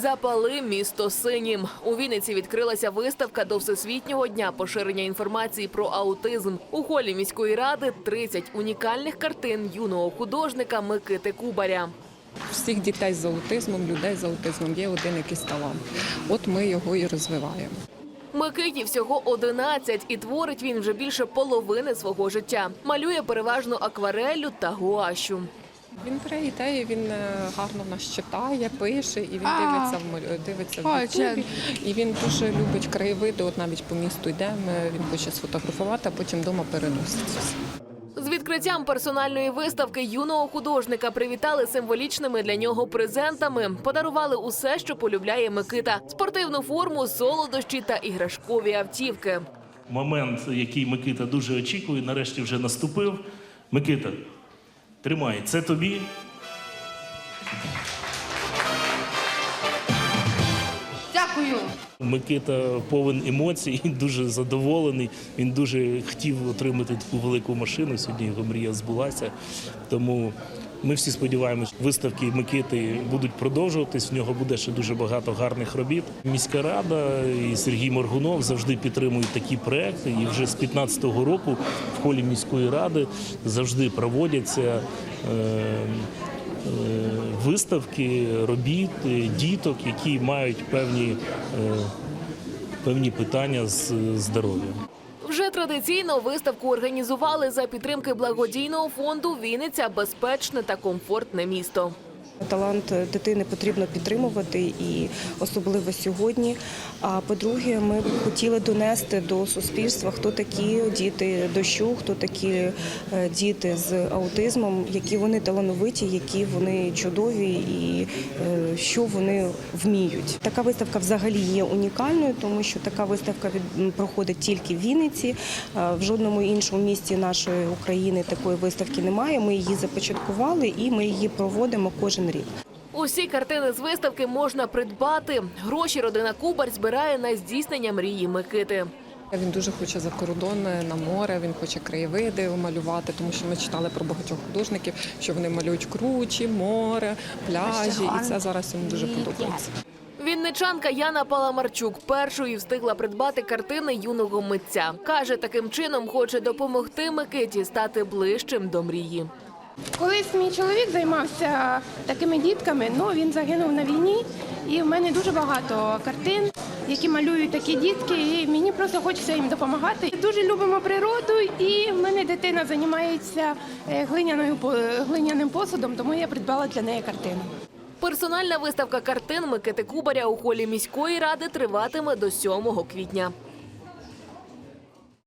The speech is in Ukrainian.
Запали місто синім. У Вінниці відкрилася виставка до Всесвітнього дня поширення інформації про аутизм. У холі міської ради 30 унікальних картин юного художника Микити Кубаря. всіх дітей з аутизмом, людей з аутизмом є один якийсь талант. От ми його і розвиваємо. Микиті всього 11, і творить він вже більше половини свого життя. Малює переважно аквареллю та гуашу. Він бере він е, гарно нас читає, пише, і він дивиться в дивиться в Ютубі. І він дуже любить краєвиди. От навіть по місту йдемо, він хоче сфотографувати, а потім вдома переносить. З відкриттям персональної виставки юного художника привітали символічними для нього презентами. Подарували усе, що полюбляє Микита: спортивну форму, солодощі та іграшкові автівки. Момент, який Микита дуже очікує, нарешті вже наступив. Микита, тримай, це тобі. Микита повен емоцій, дуже задоволений. Він дуже хотів отримати таку велику машину. Сьогодні його мрія збулася. Тому ми всі сподіваємось, виставки Микити будуть продовжуватись. В нього буде ще дуже багато гарних робіт. Міська рада і Сергій Моргунов завжди підтримують такі проекти. І вже з 15-го року в холі міської ради завжди проводяться. Е, Виставки робіт е, діток, які мають певні е, певні питання з здоров'ям. Вже традиційно виставку організували за підтримки благодійного фонду Вінниця безпечне та комфортне місто. Талант дитини потрібно підтримувати і особливо сьогодні. А по-друге, ми б хотіли донести до суспільства, хто такі діти дощу, хто такі е, діти з аутизмом, які вони талановиті, які вони чудові і е, що вони вміють. Така виставка взагалі є унікальною, тому що така виставка проходить тільки в Вінниці. Е, В жодному іншому місті нашої України такої виставки немає. Ми її започаткували і ми її проводимо кожен рік. Усі картини з виставки можна придбати. Гроші родина Кубар збирає на здійснення мрії Микити. Він дуже хоче за кордон на море, він хоче краєвиди малювати, тому що ми читали про багатьох художників, що вони малюють кручі, море, пляжі, і це зараз йому дуже подобається. Вінничанка Яна Паламарчук першою встигла придбати картини юного митця. Каже, таким чином хоче допомогти Микиті стати ближчим до мрії. Колись мій чоловік займався такими дітками, ну він загинув на війні, і в мене дуже багато картин, які малюють такі дітки, і мені просто хочеться їм допомагати. Дуже любимо природу, і в мене дитина займається е, глиняною глиняним посудом, тому я придбала для неї картину. Персональна виставка картин Микити Кубаря у холі міської ради триватиме до 7 квітня.